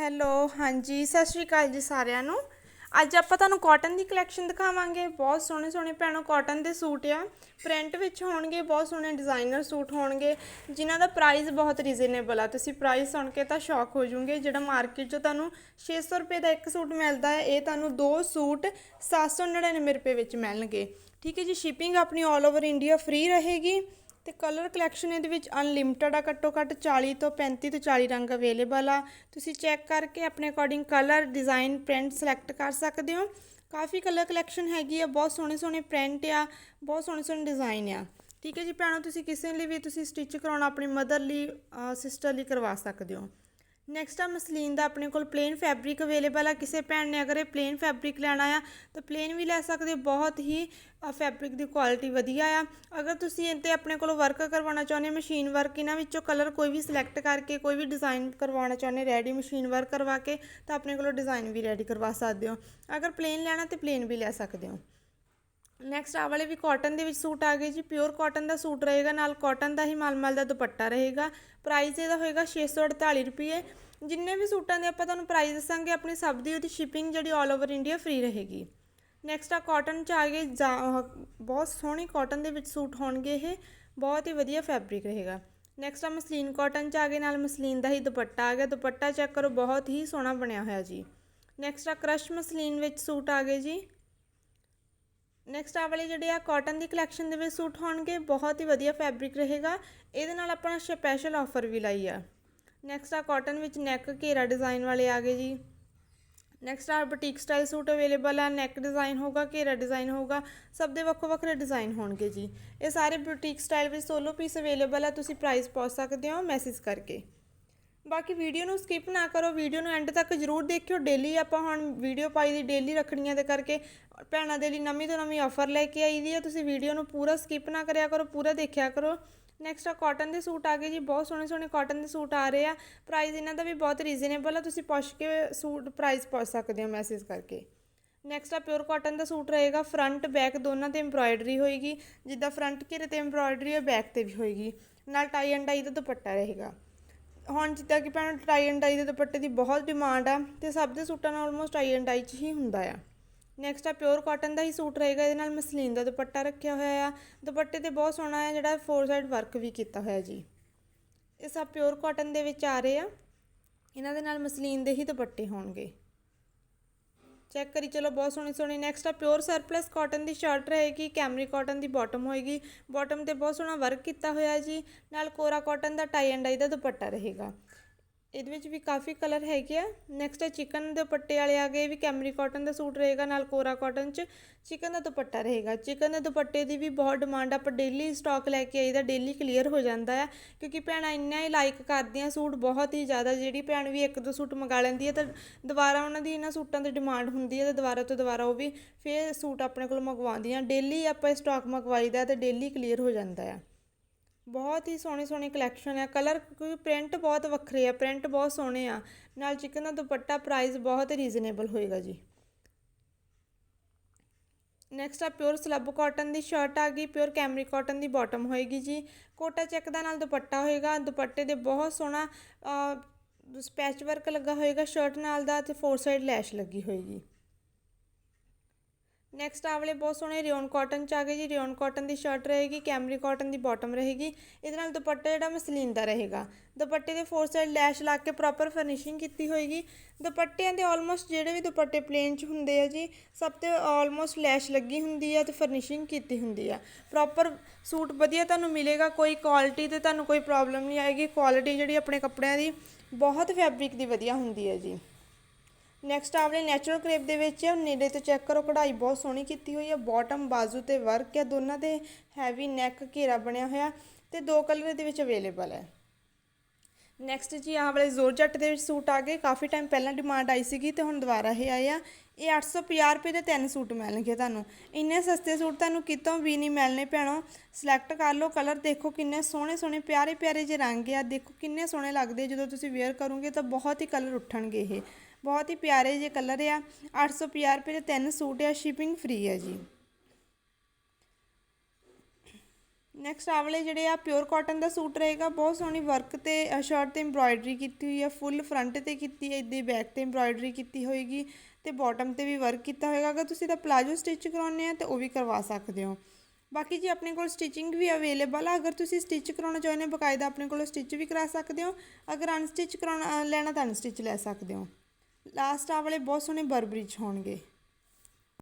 Hello, ਹਾਂਜੀ, ਸਤਿ ਸ਼੍ਰੀ ਅਕਾਲ ਜੀ ਸਾਰਿਆਂ ਨੂੰ। ਅੱਜ ਆਪਾਂ ਤੁਹਾਨੂੰ ਕਾਟਨ ਦੀ ਕਲੈਕਸ਼ਨ ਦਿਖਾਵਾਂਗੇ। ਬਹੁਤ ਸੋਹਣੇ ਸੋਹਣੇ ਭੈਣੋ ਕਾਟਨ ਦੇ ਸੂਟ ਆ। ਪ੍ਰਿੰਟ ਵਿੱਚ ਹੋਣਗੇ, ਬਹੁਤ ਸੋਹਣੇ ਡਿਜ਼ਾਈਨਰ ਸੂਟ ਹੋਣਗੇ, ਜਿਨ੍ਹਾਂ ਦਾ ਪ੍ਰਾਈਸ ਬਹੁਤ ਰੀਜ਼ਨੇਬਲ ਆ। ਤੁਸੀਂ ਪ੍ਰਾਈਸ ਸੁਣ ਕੇ ਤਾਂ ਸ਼ੌਕ ਹੋ ਜਾਓਗੇ, ਜਿਹੜਾ ਮਾਰਕੀਟ 'ਚੋਂ ਤੁਹਾਨੂੰ 600 ਰੁਪਏ ਦਾ ਇੱਕ ਸੂਟ ਮਿਲਦਾ ਹੈ, ਇਹ ਤੁਹਾਨੂੰ ਦੋ ਸੂਟ 799 ਰੁਪਏ ਵਿੱਚ ਮਿਲਣਗੇ। ਠੀਕ ਹੈ ਜੀ ਸ਼ਿਪਿੰਗ ਆਪਣੀ ਆਲ ਓਵਰ ਇੰਡੀਆ ਫ੍ਰੀ ਰਹੇਗੀ। ਤੇ ਕਲਰ ਕਲੈਕਸ਼ਨ ਇਹਦੇ ਵਿੱਚ ਅਨਲਿਮਟਡ ਆ, ਘੱਟੋ ਘੱਟ 40 ਤੋਂ 35 ਤੋਂ 40 ਰੰਗ ਅਵੇਲੇਬਲ ਆ। ਤੁਸੀਂ ਚੈੱਕ ਕਰਕੇ ਆਪਣੇ according colour design print select ਕਰ ਸਕਦੇ ਹੋ। ਕਾਫੀ ਕਲਰ ਕਲੈਕਸ਼ਨ ਹੈਗੀ ਆ, ਬਹੁਤ ਸੋਹਣੇ ਸੋਹਣੇ ਪ੍ਰਿੰਟ ਆ, ਬਹੁਤ ਸੋਹਣੇ ਸੋਹਣੇ ਡਿਜ਼ਾਈਨ ਆ। ਠੀਕ ਹੈ ਜੀ, ਭੈਣੋ, ਤੁਸੀਂ ਕਿਸੇ ਲਈ ਵੀ ਤੁਸੀਂ ਸਟਿਚ ਕਰਾਉਣਾ, ਆਪਣੀ ਮਦਰ ਲਈ ਸਿਸਟਰ ਲਈ ਕਰਵਾ ਸਕਦੇ ਹੋ। ਨੈਕਸਟ ਆ ਮਸਲੀਨ ਦਾ ਆਪਣੇ ਕੋਲ ਪਲੇਨ ਫੈਬਰਿਕ ਅਵੇਲੇਬਲ ਆ। ਕਿਸੇ ਭੈਣ ਨੇ ਅਗਰ ਇਹ ਪਲੇਨ ਫੈਬਰਿਕ ਲੈਣਾ ਆ, ਤਾਂ ਪਲੇਨ ਵੀ ਲੈ ਸਕਦੇ ਹੋ। ਬਹੁਤ ਹੀ ਫੈਬਰਿਕ ਦੀ ਕੁਆਲਿਟੀ ਵਧੀਆ ਆ। ਅਗਰ ਤੁਸੀਂ ਇਹ 'ਤੇ ਆਪਣੇ ਕੋਲ ਵਰਕ ਕਰਵਾਉਣਾ ਚਾਹੁੰਦੇ ਹੋ ਮਸ਼ੀਨ ਵਰਕ ਇਹਨਾਂ ਵਿੱਚੋਂ ਕਲਰ ਕੋਈ ਵੀ ਸਿਲੈਕਟ ਕਰਕੇ, ਕੋਈ ਵੀ ਡਿਜ਼ਾਈਨ ਕਰਵਾਉਣਾ ਚਾਹੁੰਦੇ ਰੈਡੀ ਮਸ਼ੀਨ ਵਰਕ ਕਰਵਾ ਕੇ, ਤਾਂ ਆਪਣੇ ਕੋਲੋਂ ਡਿਜ਼ਾਈਨ ਵੀ ਰੈਡੀ ਕਰਵਾ ਸਕਦੇ ਹੋ। ਅਗਰ ਪਲੇਨ ਲੈਣਾ ਤੇ ਪਲੇਨ ਵੀ ਲੈ ਸਕਦੇ ਹੋ। ਨੈਕਸਟ ਆ ਵਾਲੇ ਵੀ ਕਾਟਨ ਦੇ ਵਿੱਚ ਸੂਟ ਆ ਗਏ ਜੀ। ਪਿਓਰ ਕਾਟਨ ਦਾ ਸੂਟ ਰਹੇਗਾ, ਨਾਲ ਕਾਟਨ ਦਾ ਹੀ ਮਲਮਲ ਦਾ ਦੁਪੱਟਾ ਰਹੇਗਾ। ਪ੍ਰਾਈਸ ਇਹਦਾ ਹੋਏਗਾ 648 ਰੁਪਏ ਜਿੰਨੇ ਵੀ ਸੂਟਾਂ ਦੇ ਆਪਾਂ ਤੁਹਾਨੂੰ ਪ੍ਰਾਈਸ ਦੱਸਾਂਗੇ, ਆਪਣੀ ਸਭ ਦੀ ਉਹਦੀ ਸ਼ਿਪਿੰਗ ਜਿਹੜੀ ਆਲ ਓਵਰ ਇੰਡੀਆ ਫ੍ਰੀ ਰਹੇਗੀ। ਨੈਕਸਟ ਆ ਕਾਟਨ ਚ ਆ ਗਏ ਜਾ- ਬਹੁਤ ਸੋਹਣੀ ਕਾਟਨ ਦੇ ਵਿੱਚ ਸੂਟ ਹੋਣਗੇ ਇਹ। ਬਹੁਤ ਹੀ ਵਧੀਆ ਫੈਬਰਿਕ ਰਹੇਗਾ। ਨੈਕਸਟ ਆ ਮਸਲੀਨ ਕਾਟਨ ਚ ਆ ਗਏ, ਨਾਲ ਮਸਲੀਨ ਦਾ ਹੀ ਦੁਪੱਟਾ ਆ ਗਿਆ। ਦੁਪੱਟਾ ਚੈੱਕ ਕਰੋ, ਬਹੁਤ ਹੀ ਸੋਹਣਾ ਬਣਿਆ ਹੋਇਆ ਜੀ। ਨੈਕਸਟ ਆ ਕ੍ਰਸ਼ ਮਸਲੀਨ ਵਿੱਚ ਸੂਟ ਆ ਗਏ ਜੀ। ਨੈਕਸਟ ਆ ਵਾਲੇ ਜਿਹੜੇ ਆ ਕਾਟਨ ਦੀ ਕਲੈਕਸ਼ਨ ਦੇ ਵਿੱਚ ਸੂਟ ਹੋਣਗੇ, ਬਹੁਤ ਹੀ ਵਧੀਆ ਫੈਬਰਿਕ ਰਹੇਗਾ। ਇਹਦੇ ਨਾਲ ਆਪਣਾ ਸਪੈਸ਼ਲ ਆਫਰ ਵੀ ਲਾਈ ਆ। ਨੈਕਸਟ ਆ ਕਾਟਨ ਵਿੱਚ ਨੈਕ ਘੇਰਾ ਡਿਜ਼ਾਈਨ ਵਾਲੇ ਆ ਗਏ ਜੀ। ਨੈਕਸਟ ਆ ਬੁਟੀਕ ਸਟਾਈਲ ਸੂਟ ਅਵੇਲੇਬਲ ਆ। ਨੈਕ ਡਿਜ਼ਾਈਨ ਹੋਗਾ ਘੇਰਾ ਡਿਜ਼ਾਈਨ ਹੋਗਾ ਸਭ ਦੇ ਵੱਖੋ ਵੱਖਰੇ ਡਿਜ਼ਾਈਨ ਹੋਣਗੇ ਜੀ। ਇਹ ਸਾਰੇ ਬੁਟੀਕ ਸਟਾਈਲ ਵਿੱਚ ਸੋਲੋ ਪੀਸ ਅਵੇਲੇਬਲ ਆ। ਤੁਸੀਂ ਪ੍ਰਾਈਸ ਪੁੱਛ ਸਕਦੇ ਹੋ ਮੈਸੇਜ ਕਰਕੇ। ਬਾਕੀ ਵੀਡੀਓ ਨੂੰ ਸਕਿਪ ਨਾ ਕਰੋ, ਵੀਡੀਓ ਨੂੰ ਐਂਡ ਤੱਕ ਜਰੂਰ ਦੇਖਿਓ। ਡੇਲੀ ਆਪਾਂ ਹੁਣ ਵੀਡੀਓ ਪਾਈ ਦੀ ਡੇਲੀ ਰੱਖਣੀਆਂ ਦੇ ਕਰਕੇ ਭੈਣਾਂ ਦੇ ਲਈ ਨਵੀਂ ਤੋਂ ਨਵੀਂ ਆਫਰ ਲੈ ਕੇ ਆਈ ਦੀ ਹੈ ਤੁਸੀਂ ਵੀਡੀਓ ਨੂੰ ਪੂਰਾ ਸਕਿਪ ਨਾ ਕਰਿਆ ਕਰੋ, ਪੂਰਾ ਦੇਖਿਆ ਕਰੋ। ਨੈਕਸਟ ਆ ਕਾਟਨ ਦੇ ਸੂਟ ਆ ਗਏ ਜੀ, ਬਹੁਤ ਸੋਹਣੇ ਸੋਹਣੇ ਕਾਟਨ ਦੇ ਸੂਟ ਆ ਰਹੇ ਆ। ਪ੍ਰਾਈਸ ਇਹਨਾਂ ਦਾ ਵੀ ਬਹੁਤ ਰੀਜ਼ਨੇਬਲ ਆ, ਤੁਸੀਂ ਪੁੱਛ ਕੇ ਸੂਟ ਪ੍ਰਾਈਸ ਪੁੱਛ ਸਕਦੇ ਹੋ ਮੈਸੇਜ ਕਰਕੇ। ਨੈਕਸਟ ਆ ਪਿਓਰ ਕਾਟਨ ਦਾ ਸੂਟ ਰਹੇਗਾ ਫਰੰਟ ਬੈਕ ਦੋਨਾਂ ਤੇ ਐਮਬ੍ਰਾਇਡਰੀ ਹੋਏਗੀ। ਜਿੱਦਾਂ ਫਰੰਟ ਘੇਰੇ ਤੇ ਐਮਬ੍ਰਾਇਡਰੀ ਹੈ ਬੈਕ ਤੇ ਵੀ ਹੋਏਗੀ। ਨਾਲ ਟਾਈ ਐਂਡ ਡਾਈ ਦਾ ਦੁਪੱਟਾ ਰਹੇਗਾ। ਹੁਣ ਜਿੱਦਾਂ ਕਿ ਭੈਣ, ਟਾਈ ਐਂਡ ਡਾਈ ਦੇ ਦੁਪੱਟੇ ਦੀ ਬਹੁਤ ਡਿਮਾਂਡ ਆ ਤੇ ਸਭ ਦੇ ਸੂਟਾਂ ਨਾਲ ਆਲਮੋਸਟ ਟਾਈ ਐਂਡ ਡਾਈ 'ਚ ਹੀ ਹੁੰਦਾ ਆ। ਨੈਕਸਟ ਆ ਪਿਓਰ ਕਾਟਨ ਦਾ ਹੀ ਸੂਟ ਰਹੇਗਾ, ਇਹਦੇ ਨਾਲ ਮਸਲੀਨ ਦਾ ਦੁਪੱਟਾ ਰੱਖਿਆ ਹੋਇਆ ਆ। ਦੁਪੱਟੇ ਤੇ ਬਹੁਤ ਸੋਹਣਾ ਆ, ਜਿਹੜਾ ਫੋਰ ਸਾਈਡ ਵਰਕ ਵੀ ਕੀਤਾ ਹੋਇਆ ਜੀ। ਇਹ ਸਭ ਪਿਓਰ ਕਾਟਨ ਦੇ ਵਿੱਚ ਆ ਰਹੇ ਆ। ਇਹਨਾਂ ਦੇ ਨਾਲ ਮਸਲੀਨ ਦੇ ਹੀ ਦੁਪੱਟੇ ਹੋਣਗੇ। ਚੈੱਕ ਕਰੀ। ਚਲੋ ਬਹੁਤ ਸੋਹਣੀ ਸੋਹਣੀ। ਨੈਕਸਟ ਆ ਪਿਓਰ ਸਰਪਲਸ ਕਾਟਨ ਦੀ ਸ਼ਰਟ ਰਹੇਗੀ ਕੈਮਰੀ ਕਾਟਨ ਦੀ ਬਾਟਮ ਹੋਏਗੀ। ਬਾਟਮ ਤੇ ਬਹੁਤ ਸੋਹਣਾ ਵਰਕ ਕੀਤਾ ਹੋਇਆ ਜੀ। ਨਾਲ ਕੋਰਾ ਕਾਟਨ ਦਾ ਟਾਈ ਐਂਡ ਡਾਈ ਦਾ ਦੁਪੱਟਾ ਰਹੇਗਾ। ਇਹਦੇ ਵਿੱਚ ਵੀ ਕਾਫੀ ਕਲਰ ਹੈਗੇ ਆ। ਨੈਕਸਟ ਹੈ ਚਿਕਨ ਦੇ ਦੁਪੱਟੇ ਵਾਲੇ ਆ ਗਏ ਵੀ ਕੈਮਰੀ ਕਾਟਨ ਦਾ ਸੂਟ ਰਹੇਗਾ, ਨਾਲ ਕੋਰਾ ਕਾਟਨ ਚ। ਚਿਕਨ ਦਾ ਦੁਪੱਟਾ ਰਹੇਗਾ। ਚਿਕਨ ਦੇ ਦੁਪੱਟੇ ਦੀ ਵੀ ਬਹੁਤ ਡਿਮਾਂਡ ਆਪਾਂ ਡੇਲੀ ਸਟਾਕ ਲੈ ਕੇ ਆਈਦਾ ਡੇਲੀ ਕਲੀਅਰ ਹੋ ਜਾਂਦਾ ਆ। ਕਿਉਂਕਿ ਭੈਣਾਂ ਇੰਨਾ ਹੀ ਲਾਈਕ ਕਰਦੀਆਂ ਸੂਟ, ਬਹੁਤ ਹੀ ਜ਼ਿਆਦਾ। ਜਿਹੜੀ ਭੈਣ ਵੀ ਇੱਕ ਦੋ ਸੂਟ ਮੰਗਾ ਲੈਂਦੀ ਹੈ ਤਾਂ ਦੁਬਾਰਾ ਉਹਨਾਂ ਦੀ ਇਹਨਾਂ ਸੂਟਾਂ ਦੀ ਡਿਮਾਂਡ ਹੁੰਦੀ ਹੈ ਤੇ ਦੁਬਾਰਾ ਤੋਂ ਦੁਬਾਰਾ ਉਹ ਵੀ ਫਿਰ ਸੂਟ ਆਪਣੇ ਕੋਲ ਮੰਗਵਾਉਂਦੀਆਂ। ਡੇਲੀ ਆਪਾਂ ਸਟਾਕ ਮੰਗਵਾਈਦਾ ਤੇ ਡੇਲੀ ਕਲੀਅਰ ਹੋ ਜਾਂਦਾ ਆ। ਬਹੁਤ ਹੀ ਸੋਹਣੇ ਸੋਹਣੇ ਕਲੈਕਸ਼ਨ ਆ। ਕਲਰ ਕਿਉਂਕਿ ਪ੍ਰਿੰਟ ਬਹੁਤ ਵੱਖਰੇ ਆ ਪ੍ਰਿੰਟ ਬਹੁਤ ਸੋਹਣੇ ਆ। ਨਾਲ ਚਿਕਨ ਦਾ ਦੁਪੱਟਾ ਪ੍ਰਾਈਸ ਬਹੁਤ ਰੀਜ਼ਨੇਬਲ ਹੋਏਗਾ ਜੀ। ਨੈਕਸਟ ਆ ਪਿਓਰ ਸਲੱਬ ਕਾਟਨ ਦੀ ਸ਼ਰਟ ਆ ਗਈ। ਪਿਓਰ ਕੈਮਰੀ ਕਾਟਨ ਦੀ ਬਾਟਮ ਹੋਏਗੀ ਜੀ। ਕੋਟਾ ਚੈੱਕ ਦਾ ਨਾਲ ਦੁਪੱਟਾ ਹੋਏਗਾ। ਦੁਪੱਟੇ ਦੇ ਬਹੁਤ ਸੋਹਣਾ ਸਪੈਚ ਵਰਕ ਲੱਗਾ ਹੋਏਗਾ ਸ਼ਰਟ ਨਾਲ ਦਾ ਤੇ ਫੋਰ ਸਾਈਡ ਲੈਸ਼ ਲੱਗੀ ਹੋਏਗੀ। ਨੈਕਸਟ ਆ ਵਾਲੇ ਬਹੁਤ ਸੋਹਣੇ ਰਿਓਨ ਕਾਟਨ ਚ ਆ ਗਏ ਜੀ। ਰਿਓਨ ਕਾਟਨ ਦੀ ਸ਼ਰਟ ਰਹੇਗੀ ਕੈਮਰੀ ਕਾਟਨ ਦੀ ਬਾਟਮ ਰਹੇਗੀ। ਇਹਦੇ ਨਾਲ ਦੁਪੱਟਾ ਜਿਹੜਾ ਮਸਲੀਨ ਦਾ ਰਹੇਗਾ। ਦੁਪੱਟੇ ਦੇ ਫੋਰ ਸਾਈਡ ਲੈਸ਼ ਲਾ ਕੇ ਪ੍ਰੋਪਰ ਫਿਨਿਸ਼ਿੰਗ ਕੀਤੀ ਹੋਏਗੀ। ਦੁਪੱਟਿਆਂ ਦੇ ਆਲਮੋਸਟ ਜਿਹੜੇ ਵੀ ਦੁਪੱਟੇ ਪਲੇਨ ਚ ਹੁੰਦੇ ਆ ਜੀ, ਸਭ ਤੇ ਆਲਮੋਸਟ ਲੈਸ਼ ਲੱਗੀ ਹੁੰਦੀ ਆ ਤੇ ਫਿਨਿਸ਼ਿੰਗ ਕੀਤੀ ਹੁੰਦੀ ਆ। ਪ੍ਰੋਪਰ ਸੂਟ ਵਧੀਆ ਤੁਹਾਨੂੰ ਮਿਲੇਗਾ, ਕੋਈ ਕੁਆਲਿਟੀ ਤੇ ਤੁਹਾਨੂੰ ਕੋਈ ਪ੍ਰੋਬਲਮ ਨਹੀਂ ਆਏਗੀ। ਕੁਆਲਿਟੀ ਜਿਹੜੀ ਆਪਣੇ ਕੱਪੜਿਆਂ ਦੀ, ਬਹੁਤ ਫੈਬਰਿਕ ਦੀ ਵਧੀਆ ਹੁੰਦੀ ਹੈ ਜੀ। ਨੈਕਸਟ ਆਵਲੇ ਨੈਚੁਰਲ ਕ੍ਰੇਪ ਦੇ ਵਿੱਚ ਨੇੜੇ ਤੋਂ ਚੈੱਕ ਕਰੋ, ਕਢਾਈ ਬਹੁਤ ਸੋਹਣੀ ਕੀਤੀ ਹੋਈ ਹੈ ਬਾਟਮ ਬਾਜ਼ੂ ਤੇ ਵਰਕ ਹੈ ਦੋਨਾਂ ਤੇ ਹੈਵੀ ਨੈਕ ਘੇਰਾ ਬਣਿਆ ਹੋਇਆ ਤੇ ਦੋ ਕਲਰ ਦੇ ਵਿੱਚ ਅਵੇਲੇਬਲ ਹੈ ਨੈਕਸਟ ਜੀ, ਆਹ ਵਾਲੇ ਜ਼ੋਰ ਜੱਟ ਦੇ ਵਿੱਚ ਸੂਟ ਆ ਗਏ, ਕਾਫੀ ਟਾਈਮ ਪਹਿਲਾਂ ਡਿਮਾਂਡ ਆਈ ਸੀਗੀ ਤੇ ਹੁਣ ਦੁਬਾਰਾ ਇਹ ਆਏ ਆ। ਇਹ 850 ਰੁਪਏ ਦੇ ਤਿੰਨ ਸੂਟ ਮਿਲਣਗੇ ਤੁਹਾਨੂੰ। ਇੰਨੇ ਸਸਤੇ ਸੂਟ ਤੁਹਾਨੂੰ ਕਿਤੋਂ ਵੀ ਨਹੀਂ ਮਿਲਣੇ ਭੈਣੋ। ਸਿਲੈਕਟ ਕਰ ਲਓ ਕਲਰ ਦੇਖੋ ਕਿੰਨੇ ਸੋਹਣੇ ਸੋਹਣੇ, ਪਿਆਰੇ ਪਿਆਰੇ ਜਿਹੇ ਰੰਗ ਆ, ਦੇਖੋ ਕਿੰਨੇ ਸੋਹਣੇ ਲੱਗਦੇ ਜਦੋਂ ਤੁਸੀਂ ਵੇਅਰ ਕਰੋਗੇ ਤਾਂ ਬਹੁਤ ਹੀ ਕਲਰ ਉੱਠਣਗੇ ਇਹ। ਬਹੁਤ ਹੀ ਪਿਆਰੇ ਜਿਹੇ ਕਲਰ ਆ। 850 ਰੁਪਏ ਦੇ ਤਿੰਨ ਸੂਟ ਆ ਸ਼ਿਪਿੰਗ ਫ੍ਰੀ ਹੈ ਜੀ। ਨੈਕਸਟ ਆਹ ਵਾਲੇ ਜਿਹੜੇ ਆ ਪਿਓਰ ਕਾਟਨ ਦਾ ਸੂਟ ਰਹੇਗਾ। ਬਹੁਤ ਸੋਹਣੀ ਵਰਕ ਤੇ ਸ਼ਰਟ ਤੇ ਐਮਬ੍ਰਾਇਡਰੀ ਕੀਤੀ ਹੋਈ ਆ ਫੁੱਲ ਫਰੰਟ ਤੇ ਕੀਤੀ ਹੈ ਇੱਦੀ ਬੈਕ ਤੇ ਐਮਬ੍ਰਾਇਡਰੀ ਕੀਤੀ ਹੋਏਗੀ ਤੇ ਬਾਟਮ ਤੇ ਵੀ ਵਰਕ ਕੀਤਾ ਹੋਏਗਾ। ਅਗਰ ਤੁਸੀਂ ਤਾਂ ਪਲਾਜੋ ਸਟਿਚ ਕਰਾਉਣੇ ਆ ਤੇ ਉਹ ਵੀ ਕਰਵਾ ਸਕਦੇ ਹੋ। ਬਾਕੀ ਜੀ ਆਪਣੇ ਕੋਲ ਸਟਿਚਿੰਗ ਵੀ ਅਵੇਲੇਬਲ ਆ। ਅਗਰ ਤੁਸੀਂ ਸਟਿਚ ਕਰਾਉਣਾ ਚਾਹੁੰਦੇ ਹੋ, ਬਕਾਇਦਾ ਆਪਣੇ ਕੋਲੋਂ ਸਟਿਚ ਵੀ ਕਰਾ ਸਕਦੇ ਹੋ। ਅਗਰ ਅਨਸਟਿਚ ਕਰਾਉਣਾ ਲੈਣਾ ਤਾਂ ਅਨਸਟਿਚ ਲੈ ਸਕਦੇ ਹੋ। ਲਾਸਟ ਆ ਵਾਲੇ ਬਹੁਤ ਸੋਹਣੇ ਬਰਬਰੀ 'ਚ ਹੋਣਗੇ।